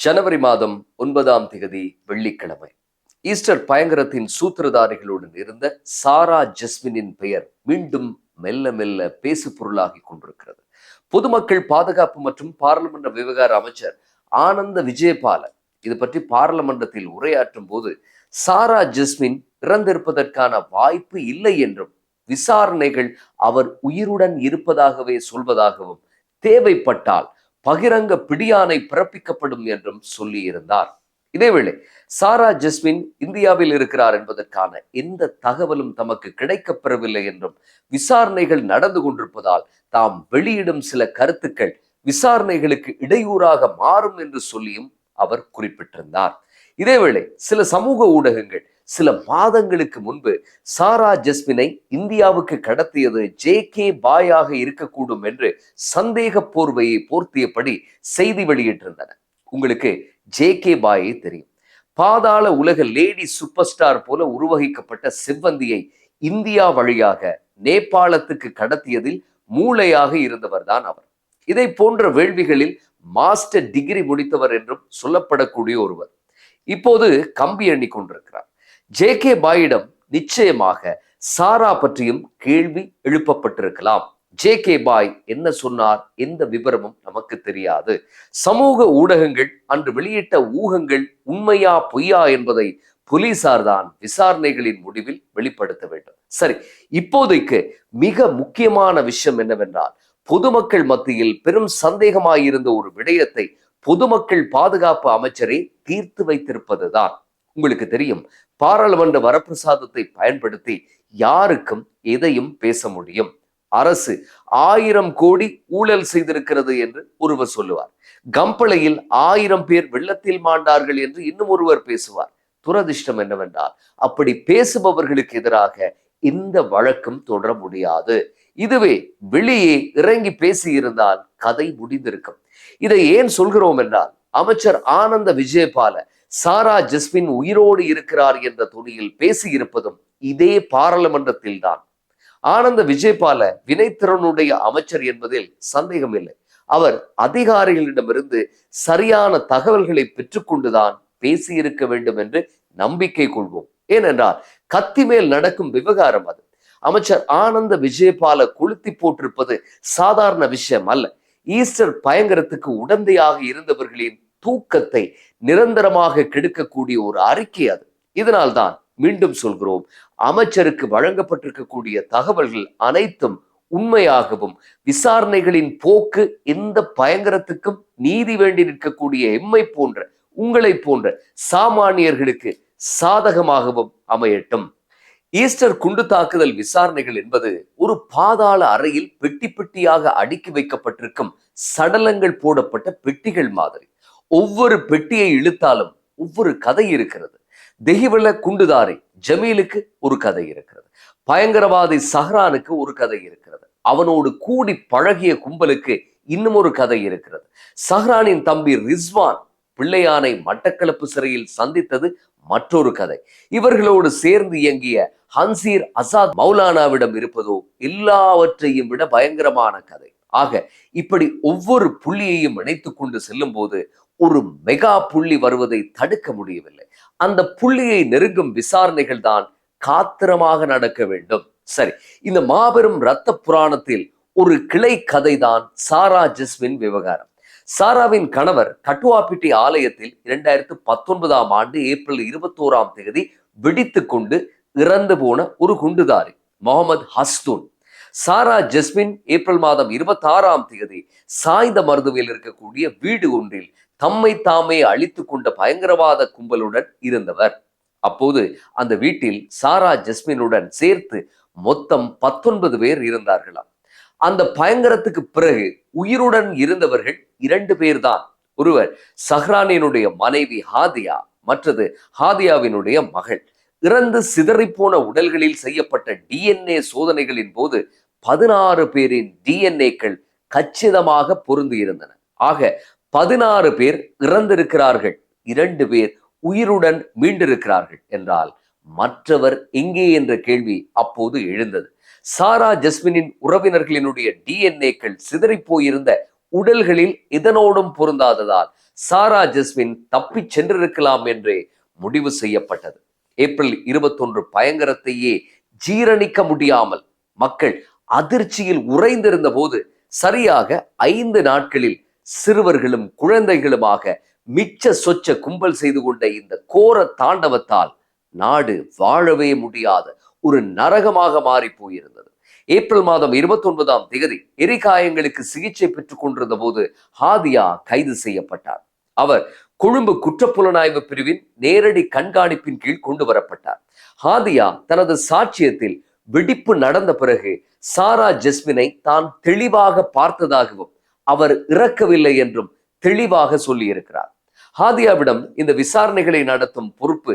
ஜனவரி மாதம் ஒன்பதாம் தேதி வெள்ளிக்கிழமை. ஈஸ்டர் பயங்கரத்தின் சூத்திரதாரிகளுடன் இருந்த சாரா ஜஸ்மினின் பெயர் மீண்டும் மெல்ல மெல்ல பேசு பொருளாகி கொண்டிருக்கிறது. பொதுமக்கள் பாதுகாப்பு மற்றும் பாராளுமன்ற விவகார அமைச்சர் ஆனந்த விஜயபால இது பற்றி பாராளுமன்றத்தில் உரையாற்றும் போது சாரா ஜஸ்மின் இறந்திருப்பதற்கான வாய்ப்பு இல்லை என்றும் விசாரணைகள் அவர் உயிருடன் இருப்பதாகவே சொல்வதாகவும் தேவைப்பட்டால் பகிரங்க பிடியானை பிறப்பிக்கப்படும் என்றும் சொல்லியிருந்தார். இதேவேளை சாரா ஜஸ்மின் இந்தியாவில் இருக்கிறார் என்பதற்கான எந்த தகவலும் தமக்கு கிடைக்கப்பெறவில்லை என்றும் விசாரணைகள் நடந்து கொண்டிருப்பதால் தாம் வெளியிடும் சில கருத்துக்கள் விசாரணைகளுக்கு இடையூறாக மாறும் என்று சொல்லியும் அவர் குறிப்பிட்டிருந்தார். இதேவேளை சில சமூக ஊடகங்கள் சில மாதங்களுக்கு முன்பு சாரா ஜஸ்மினை இந்தியாவுக்கு கடத்தியது ஜே கே பாயாக இருக்கக்கூடும் என்று சந்தேக போர்வையை போர்த்தியபடி செய்தி வெளியிட்டிருந்தன. உங்களுக்கு ஜே கே பாயை தெரியும். பாதாள உலக லேடி சூப்பர் ஸ்டார் போல உருவகிக்கப்பட்ட செவ்வந்தியை இந்தியா வழியாக நேபாளத்துக்கு கடத்தியதில் மூளையாக இருந்தவர் தான் அவர். இதை போன்ற வேள்விகளில் மாஸ்டர் டிகிரி முடித்தவர் என்றும் சொல்லப்படக்கூடிய ஒருவர். இப்போது கம்பி எண்ணி கொண்டிருக்கிறார். ஜே கே பாயிடம் நிச்சயமாக சாரா பற்றியும் கேள்வி எழுப்பப்பட்டிருக்கலாம். ஜே கே பாய் என்ன சொன்னார்? எந்த விவரமும் நமக்கு தெரியாது. சமூக ஊடகங்கள் அன்று வெளியிட்ட ஊகங்கள் உண்மையா பொய்யா என்பதை போலீசார் தான் விசாரணைகளின் முடிவில் வெளிப்படுத்த வேண்டும். சரி இப்போதைக்கு மிக முக்கியமான விஷயம் என்னவென்றால் பொதுமக்கள் மத்தியில் பெரும் சந்தேகமாயிருந்த ஒரு விடயத்தை பொதுமக்கள் பாதுகாப்பு அமைச்சரே தீர்த்து வைத்திருப்பதுதான். உங்களுக்கு தெரியும். பாராளுமன்ற வரப்பிரசாதத்தை பயன்படுத்தி யாருக்கும் எதையும் பேச முடியும். அரசு ஆயிரம் கோடி ஊழல் செய்திருக்கிறது என்று ஒருவர் சொல்லுவார். கம்பளையில் ஆயிரம் பேர் வெள்ளத்தில் மாண்டார்கள் என்று இன்னும் ஒருவர் பேசுவார். துரதிர்ஷ்டம் என்னவென்றால் அப்படி பேசுபவர்களுக்கு எதிராக இந்த வழக்கும் தொடர முடியாது. இதுவே வெளியே இறங்கி பேசியிருந்தால் கதை முடிந்திருக்கும். இதை ஏன் சொல்கிறோம் என்றால் அமைச்சர் ஆனந்த விஜயபால சாரா ஜஸ்மின் உயிரோடு இருக்கிறார் என்ற துணியில் பேசியிருப்பதும் இதே பாராளுமன்றத்தில் தான் ஆனந்த விஜயபால வினைத்திறனுடைய அமைச்சர் என்பதில் சந்தேகம் இல்லை அவர் அதிகாரிகளிடமிருந்து சரியான தகவல்களை பெற்றுக்கொண்டுதான் பேசியிருக்க வேண்டும் என்று நம்பிக்கை கொள்வோம். ஏனென்றால் கத்தி மேல் நடக்கும் விவகாரம் அது. அமைச்சர் ஆனந்த விஜயபால கொளுத்தி போட்டிருப்பது சாதாரண விஷயம் அல்ல. ஈஸ்டர் பயங்கரத்துக்கு உடந்தையாக இருந்தவர்களின் தூக்கத்தை நிரந்தரமாக கெடுக்கக்கூடிய ஒரு அறிக்கை அது. இதனால்தான் மீண்டும் சொல்கிறோம் அமைச்சருக்கு வழங்கப்பட்டிருக்கக்கூடிய தகவல்கள் அனைத்தும் உண்மையாகவும் விசாரணைகளின் போக்கு எந்த பயங்கரத்துக்கும் நீதி வேண்டி நிற்கக்கூடிய எம்மை போன்ற உங்களை போன்ற சாமானியர்களுக்கு சாதகமாகவும் அமையட்டும். ஈஸ்டர் குண்டு தாக்குதல் விசாரணைகள் என்பது ஒரு பாதாள அறையில் பெட்டி பெட்டியாக அடுக்கி வைக்கப்பட்டிருக்கும் சடலங்கள் போடப்பட்ட பெட்டிகள் மாதிரி. ஒவ்வொரு பெட்டியை இழுத்தாலும் ஒவ்வொரு கதை இருக்கிறது. தெஹிவல குண்டுதாரி ஜமீலுக்கு ஒரு கதை இருக்கிறது. பயங்கரவாதி சஹ்ரானுக்கு ஒரு கதை இருக்கிறது. அவனோடு கூடி பழகிய கும்பலுக்கு இன்னும் ஒரு கதை இருக்கிறது. சஹ்ரானின் தம்பி ரிஸ்வான் பிள்ளையானை மட்டக்களப்பு சிறையில் சந்தித்தது மற்றொரு கதை. இவர்களோடு சேர்ந்து இயங்கிய ஹன்சீர் அசாத் மௌலானாவிடம் இருப்பதோ எல்லாவற்றையும் விட பயங்கரமான கதை. ஆக இப்படி ஒவ்வொரு புள்ளியையும் இணைத்து கொண்டு செல்லும் போது ஒரு மெகா புள்ளி வருவதை தடுக்க முடியவில்லை. அந்த புள்ளியை நெருங்கும் விசாரணைகள் தான் காத்திரமாக நடக்க வேண்டும். சரி இந்த மாபெரும் இரத்த புராணத்தில் ஒரு கிளை கதை தான் சாரா ஜஸ்மின் விவகாரம். சாராவின் கணவர் கட்டுவாப்பிட்டி ஆலயத்தில் இரண்டாயிரத்து பத்தொன்பதாம் ஆண்டு ஏப்ரல் இருபத்தோராம் தேதி வெடித்து கொண்டு இறந்து போன ஒரு குண்டுதாரி முகமது ஹஸ்தூன். சாரா ஜஸ்மின் ஏப்ரல் மாதம் இருபத்தி ஆறாம் தேதி சாய்ந்த மருதுவில் இருக்கக்கூடிய வீடு ஒன்றில் தம்மை தாமே அழித்து கொண்ட பயங்கரவாத கும்பலுடன் இருந்தவர். அப்போது அந்த வீட்டில் சாரா ஜஸ்மினுடன் சேர்த்து மொத்தம் பத்தொன்பது பேர் இருந்தார்களாம். அந்த பயங்கரத்துக்கு பிறகு உயிருடன் இருந்தவர்கள் இரண்டு பேர்தான். ஒருவர் சஹ்ரானினுடைய மனைவி ஹாதியா மற்றது ஹாதியாவினுடைய மகள். இறந்து சிதறிப்போன உடல்களில் செய்யப்பட்ட டிஎன்ஏ சோதனைகளின் போது பதினாறு பேரின் டிஎன்ஏக்கள் கச்சிதமாக பொருந்து இருந்தன ஆக பதினாறு பேர் இறந்திருக்கிறார்கள். இரண்டு பேர் உயிருடன் மீண்டிருக்கிறார்கள் என்றால் மற்றவர் எங்கே என்ற கேள்வி அப்போது எழுந்தது. சாரா ஜஸ்மினின் உறவினர்களினுடைய டிஎன்ஏக்கள் சிதறிப் போயிருந்த உடல்களில் இதனோடும் பொருந்தாததால் சாரா ஜஸ்மின் தப்பிச் சென்றிருக்கலாம் என்றே முடிவு செய்யப்பட்டது. ஏப்ரல் இருபத்தொன்று பயங்கரத்தையே ஜீரணிக்க முடியாமல் மக்கள் அதிர்ச்சியில் உறைந்திருந்த போது சரியாக ஐந்து நாட்களில் சிறுவர்களும் குழந்தைகளுமாக மிச்ச சொச்ச கும்பல் செய்து கொண்ட இந்த கோர தாண்டவத்தால் நாடு வாழவே முடியாத ஒரு நரகமாக மாறி போயிருந்தது. ஏப்ரல் மாதம் இருபத்தி ஒன்பதாம் தேதி எரிகாயங்களுக்கு சிகிச்சை பெற்றுக் கொண்டிருந்த போது ஹாதியா கைது செய்யப்பட்டார். அவர் கொழும்பு குற்றப்புலனாய்வு பிரிவின் நேரடி கண்காணிப்பின் கீழ் கொண்டு வரப்பட்டார். ஹாதியா தனது சாட்சியத்தில் வெடிப்பு நடந்த பிறகு சாரா ஜெஸ்மினை தான் தெளிவாக பார்த்ததாகவும் அவர் இறக்கவில்லை என்றும் தெளிவாக சொல்லியிருக்கிறார். ஹாதியாவிடம் இந்த விசாரணைகளை நடத்தும் பொறுப்பு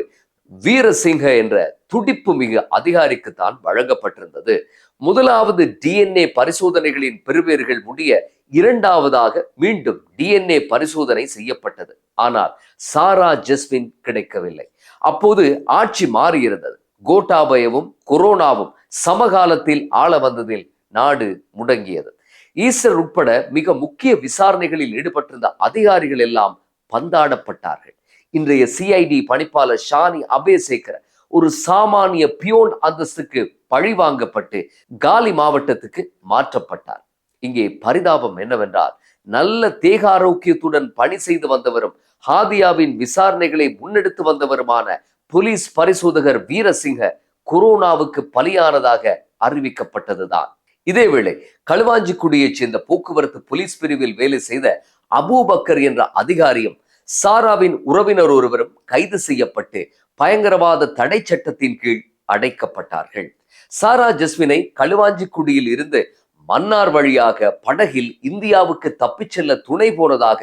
வீரசிங்க என்ற துடிப்பு மிகு அதிகாரிக்குத்தான் வழங்கப்பட்டிருந்தது. முதலாவது டிஎன்ஏ பரிசோதனைகளின் பெறுவேர்கள் முடிய இரண்டாவதாக மீண்டும் டிஎன்ஏ பரிசோதனை செய்யப்பட்டது. ஆனால் சாரா ஜெஸ்மின் கிடைக்கவில்லை. அப்போது ஆட்சி மாறியிருந்தது. கோட்டாபயவும் கொரோனாவும் சமகாலத்தில் ஆள வந்ததில் நாடு முடங்கியது. ஈஸ்டர் உட்பட மிக முக்கிய விசாரணைகளில் ஈடுபட்டிருந்த அதிகாரிகள் எல்லாம் பந்தாடப்பட்டார்கள். இன்றைய சிஐடி பணிப்பாளர் ஷானி அபேசேகர் ஒரு சாமானிய பியோன் அந்தஸ்துக்கு பழிவாங்கப்பட்டு காலி மாவட்டத்துக்கு மாற்றப்பட்டார். இங்கே பரிதாபம் என்னவென்றால் நல்ல தேக ஆரோக்கியத்துடன் பணி செய்து வந்தவரும் ஹாதியாவின் விசாரணைகளை முன்னெடுத்து வந்தவருமான போலீஸ் பரிசோதகர் வீரசிங்க கொரோனாவுக்கு பலியானதாக அறிவிக்கப்பட்டதுதான். இதேவேளை களுவாஞ்சிக்குடியைச் சேர்ந்த போக்குவரத்து போலீஸ் பிரிவில் வேலை செய்த அபூபக்கர் என்ற அதிகாரியும் சாராவின் உறவினர் ஒருவரும் கைது செய்யப்பட்டு பயங்கரவாத தடை சட்டத்தின் கீழ் அடைக்கப்பட்டார்கள். சாரா ஜஸ்வினை களுவாஞ்சிக்குடியில் இருந்து மன்னார் வழியாக படகில் இந்தியாவுக்கு தப்பிச் செல்ல துணை போனதாக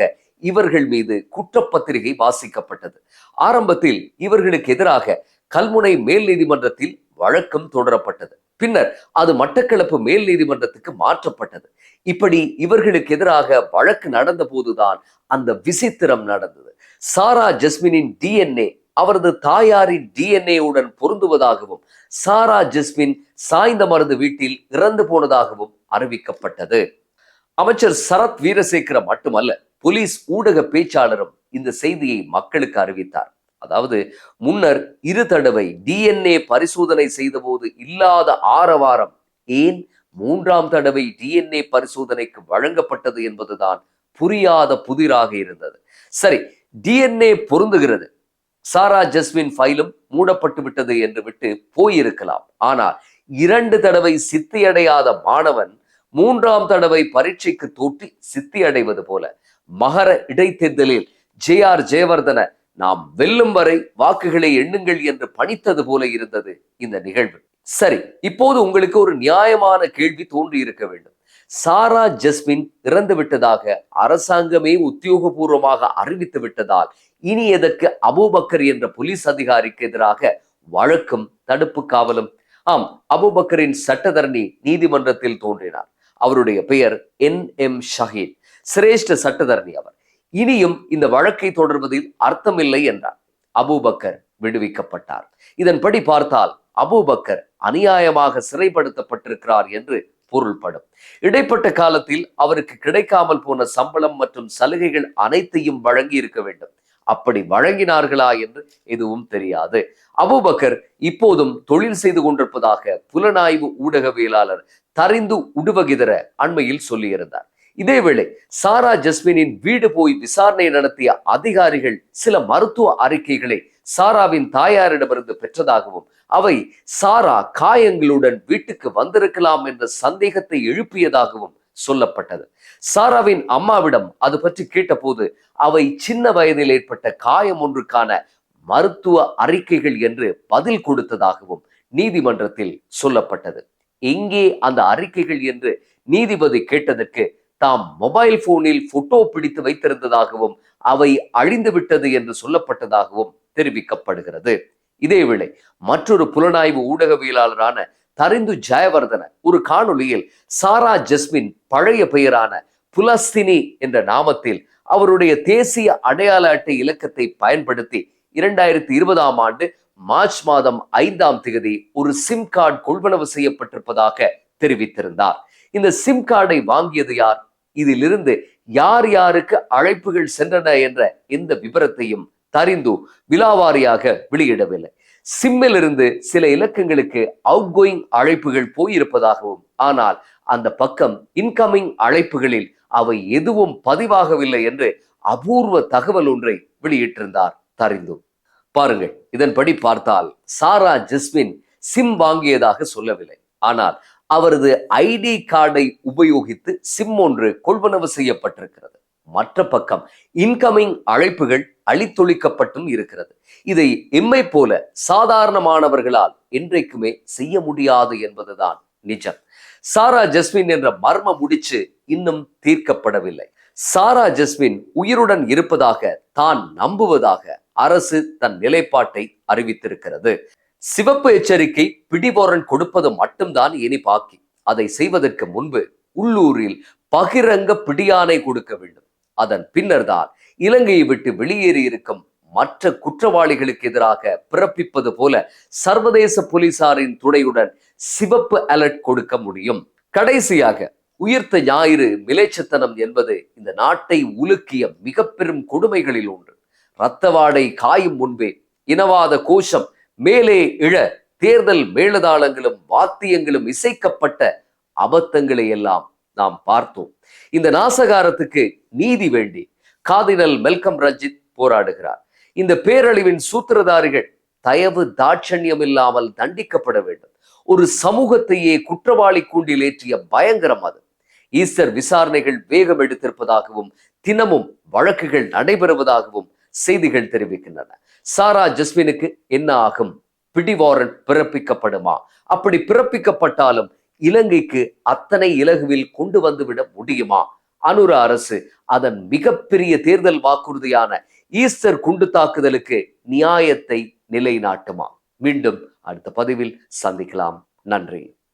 இவர்கள் மீது குற்றப்பத்திரிகை வாசிக்கப்பட்டது. ஆரம்பத்தில் இவர்களுக்கு எதிராக கல்முனை மேல் நீதிமன்றத்தில் வழக்கம் தொடரப்பட்டது. பின்னர் அது மட்டக்களப்பு மேல் நீதிமன்றத்துக்கு மாற்றப்பட்டது. இப்படி இவர்களுக்கு எதிராக வழக்கு நடந்த போதுதான் அந்த விசித்திரம் நடந்தது. சாரா ஜஸ்மினின் டிஎன்ஏ அவரது தாயாரின் டிஎன்ஏ உடன் பொருந்துவதாகவும் சாரா ஜஸ்மின் சாய்ந்த மருந்து வீட்டில் இறந்து போனதாகவும் அறிவிக்கப்பட்டது. அமைச்சர் சரத் வீரசேகர மட்டுமல்ல போலீஸ் ஊடக பேச்சாளரும் இந்த செய்தியை மக்களுக்கு அறிவித்தார். அதாவது முன்னர் இரு தடவை டிஎன்ஏ பரிசோதனை செய்தபோது இல்லாத ஆரவாரம் ஏன் மூன்றாம் தடவை டிஎன்ஏ பரிசோதனைக்கு வழங்கப்பட்டது என்பதுதான் புரியாத புதிராக இருந்தது. சரி டிஎன்ஏ பொருந்துகிறது. சாரா ஜஸ்மின் ஃபைலும் மூடப்பட்டு விட்டது என்று விட்டு போயிருக்கலாம். ஆனால் இரண்டு தடவை சித்தியடையாத மாணவன் மூன்றாம் தடவை பரீட்சைக்கு தோட்டி சித்தி அடைவது போல மகர இடைத்தேர்தலில் ஜே ஆர் ஜெயவர்தன நாம் வெல்லும் வரை வாக்குகளை எண்ணுங்கள் என்று பணித்தது போல இருந்தது இந்த நிகழ்வு. சரி இப்போது உங்களுக்கு ஒரு நியாயமான கேள்வி தோன்றி இருக்க வேண்டும். சாரா ஜஸ்மின் இறந்து விட்டதாக அரசாங்கமே உத்தியோகபூர்வமாக அறிவித்து விட்டதால் இனி எதற்கு அபூபக்கர் என்ற போலீஸ் அதிகாரிக்கு எதிராக வழக்கும் தடுப்பு காவலும்? ஆம் அபூபக்கரின் சட்டத்தரணி நீதிமன்றத்தில் தோன்றினார். அவருடைய பெயர் என் எம் ஷஹீத். சிரேஷ்ட சட்டத்தரணி அவர். இனியும் இந்த வழக்கை தொடர்வதில் அர்த்தமில்லை என்றார். அபூபக்கர் விடுவிக்கப்பட்டார். இதன்படி பார்த்தால் அபூபக்கர் அநியாயமாக சிறைப்படுத்தப்பட்டிருக்கிறார் என்று பொருள்படும். இடைப்பட்ட காலத்தில் அவருக்கு கிடைக்காமல் போன சம்பளம் மற்றும் சலுகைகள் அனைத்தையும் வழங்கி இருக்க வேண்டும். அப்படி வழங்கினார்களா என்று எதுவும் தெரியாது. அபுபக்கர் இப்போதும் தொழில் செய்து கொண்டிருப்பதாக புலனாய்வு ஊடகவியலாளர் தரிந்து உடுவகிதர அண்மையில் சொல்லியிருந்தார். இதேவேளை சாரா ஜஸ்மினின் வீடு போய் விசாரணை நடத்திய அதிகாரிகள் சில மருத்துவ அறிக்கைகளை சாராவின் தாயாரிடமிருந்து பெற்றதாகவும் அவை சாரா காயங்களுடன் வீட்டுக்கு வந்திருக்கலாம் என்ற சந்தேகத்தை எழுப்பியதாகவும் சொல்லப்பட்டது. சாராவின் அம்மாவிடம் அது பற்றி கேட்டபோது அவை சின்ன வயதில் ஏற்பட்ட காயம் ஒன்றுக்கான மருத்துவ அறிக்கைகள் என்று பதில் கொடுத்ததாகவும் நீதிமன்றத்தில் சொல்லப்பட்டது. எங்கே அந்த அறிக்கைகள்? என்று நீதிபதி கேட்டதற்கு தாம் மொபைல் போனில் போட்டோ பிடித்து வைத்திருந்ததாகவும் அவை அழிந்து விட்டது என்று சொல்லப்பட்டதாகவும் தெரிவிக்கப்படுகிறது. இதேவேளை மற்றொரு புலனாய்வு ஊடகவியலாளரான தரிந்து ஜெயவர்தன ஒரு காணொளியில் சாரா ஜஸ்மின் பழைய பெயரான புலஸ்தினி என்ற நாமத்தில் அவருடைய தேசிய அடையாள அட்டை இலக்கத்தை பயன்படுத்தி இரண்டாயிரத்தி இருபதாம் ஆண்டு மார்ச் மாதம் ஐந்தாம் தேதி ஒரு சிம் கார்டு கொள்வனவு செய்யப்பட்டிருப்பதாக தெரிவித்திருந்தார். இந்த சிம் கார்டை வாங்கியது யார்? இதிலிருந்து யார் யாருக்கு அழைப்புகள் சென்றன என்ற இந்த விவரத்தையும் தரிந்து விலாவாரியாக வெளியிடவில்லை. சிம்மில் இருந்து சில இலக்கங்களுக்கு அவுட் கோயிங் அழைப்புகள் போயிருப்பதாகவும் ஆனால் அந்த பக்கம் இன்கமிங் அழைப்புகளில் அவை எதுவும் பதிவாகவில்லை என்று அபூர்வ தகவல் ஒன்றை வெளியிட்டிருந்தார் தரிந்து. பாருங்கள் இதன்படி பார்த்தால் சாரா ஜஸ்மின் சிம் வாங்கியதாக சொல்லவில்லை. ஆனால் அவரது ஐடி கார்டை உபயோகித்து சிம் ஒன்று கொள்வனவு செய்யப்பட்டிருக்கிறது. மற்ற பக்கம் இன்கமிங் அழைப்புகள் அழித்தொழிக்கப்பட்டும் இருக்கிறது. இதை எம்மை போல சாதாரணமானவர்களால் என்றைக்குமே செய்ய முடியாது என்பதுதான் நிஜம். சாரா ஜஸ்மின் என்ற மர்ம முடிச்சு இன்னும் தீர்க்கப்படவில்லை. சாரா ஜஸ்மின் உயிருடன் இருப்பதாக தான் நம்புவதாக அரசு தன் நிலைப்பாட்டை அறிவித்திருக்கிறது. சிவப்பு எச்சரிக்கை பிடிபோரன் கொடுப்பது மட்டும்தான் இனி பாக்கி. அதை செய்வதற்கு முன்பு உள்ளூரில் பகிரங்க பிடியானை கொடுக்க வேண்டும். அதன் பின்னர்தான் இலங்கையை விட்டு வெளியேறி இருக்கும் மற்ற குற்றவாளிகளுக்கு எதிராக பிறப்பிப்பது போல சர்வதேச போலீசாரின் துணையுடன் சிவப்பு அலர்ட் கொடுக்க முடியும். கடைசியாக உயிர்த்த ஞாயிறு மிலேச்சத்தனம் என்பது இந்த நாட்டை உலுக்கிய மிக பெரும் கொடுமைகளில் ஒன்று. இரத்தவாடை காயும் முன்பே இனவாத கோஷம் மேலே இழ தேர்தல் மேலதாளங்களும் வாத்தியங்களும் இசைக்கப்பட்ட அபத்தங்களை எல்லாம் நாம் பார்த்தோம். இந்த நாசகாரத்துக்கு நீதி வேண்டி காதினல் மெல்கம் ரஞ்சித் போராடுகிறார். இந்த பேரழிவின் சூத்திரதாரிகள் தயவு தாட்சண்யம் இல்லாமல் தண்டிக்கப்பட வேண்டும். ஒரு சமூகத்தையே குற்றவாளி கூண்டில் ஏற்றிய பயங்கரம் அது. ஈஸ்டர் விசாரணைகள் வேகம் எடுத்திருப்பதாகவும் தினமும் வழக்குகள் நடைபெறுவதாகவும் செய்திகள் தெரிவிக்கின்றன. சாரா ஜஸ்மினுக்கு என்ன ஆகும்? பிடிவாரன் பிறப்பிக்கப்படுமா? அப்படி பிறப்பிக்கப்பட்டாலும் இலங்கைக்கு அத்தனை இலகுவில் கொண்டு வந்துவிட முடியுமா? அனுர அரசு அதன் மிகப்பெரிய தேர்தல் வாக்குறுதியான ஈஸ்டர் குண்டு தாக்குதலுக்கு நியாயத்தை நிலைநாட்டுமா? மீண்டும் அடுத்த பதிவில் சந்திக்கலாம். நன்றி.